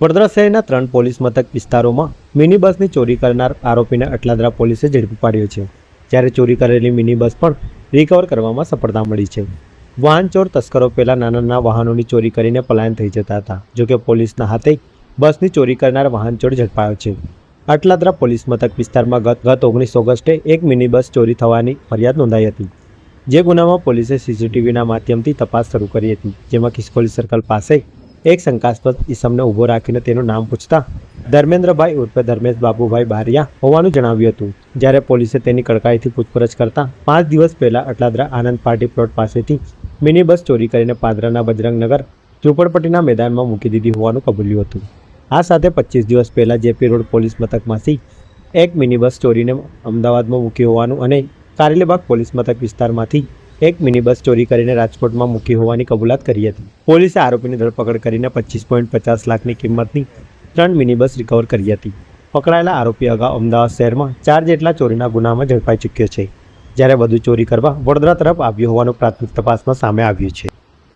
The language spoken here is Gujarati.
વડોદરા શહેરના ત્રણ પોલીસ મથક વિસ્તારોમાં મિની બસની ચોરી કરનાર આરોપીને અટલાદરા પોલીસે ઝડપી પાડ્યો છે, જ્યારે ચોરી કરેલી મિની બસ પણ રિકવર કરવામાં સફળતા મળી છે. વાહન ચોર તસ્કરો પહેલાં નાના નાના વાહનોની ચોરી કરીને પલાયન થઈ જતા હતા જોકે પોલીસના હાથે બસની ચોરી કરનાર વાહન ચોર ઝડપાયો છે. અટલાદરા પોલીસ મથક વિસ્તારમાં ગત ગત ઓગણીસ ઓગસ્ટે એક મિની બસ ચોરી થવાની ફરિયાદ નોંધાઈ હતી, જે ગુનામાં પોલીસે સીસીટીવીના માધ્યમથી તપાસ શરૂ કરી હતી, જેમાં ખિસકોલી સર્કલ પાસે એક શંકાસ્પદ ઈસમને ઊભો રાખીને તેનું નામ પૂછતા ધર્મેન્દ્રભાઈ ઉર્ફે ધર્મેશ બાબુભાઈ બારિયા હોવાનું જણાવ્યું હતું. જ્યારે પોલીસે તેની કડકાઈથી પૂછપરછ કરતા પાંચ દિવસ પહેલાં અટલાદરા આનંદ પાર્ટી પ્લોટ પાસેથી મિની બસ ચોરી કરીને પાદરાના બજરંગનગર ઝુંપડપટ્ટીના મેદાનમાં મૂકી દીધી હોવાનું કબૂલ્યું હતું. આ સાથે પચીસ દિવસ પહેલાં જેપી રોડ પોલીસ મથકમાંથી એક મિની બસ ચોરીને અમદાવાદમાં મૂકી હોવાનું અને કારેલીબાગ પોલીસ મથક વિસ્તારમાંથી એક મિની બસ ચોરી કરીને રાજકોટમાં મૂકી હોવાની કબૂલાત કરી હતી. પોલીસે આરોપીની ધરપકડ કરીને પચીસ પોઈન્ટ પચાસ લાખની કિંમતની ત્રણ મિની બસ રિકવર કરી હતી. પકડાયેલા આરોપી અગાઉ અમદાવાદ શહેરમાં ચાર જેટલા ચોરીના ગુનામાં ઝડપાઈ ચૂક્યો છે. જ્યારે વધુ ચોરી કરવા વડોદરા તરફ આવ્યો હોવાનું પ્રાથમિક તપાસમાં સામે આવ્યું છે.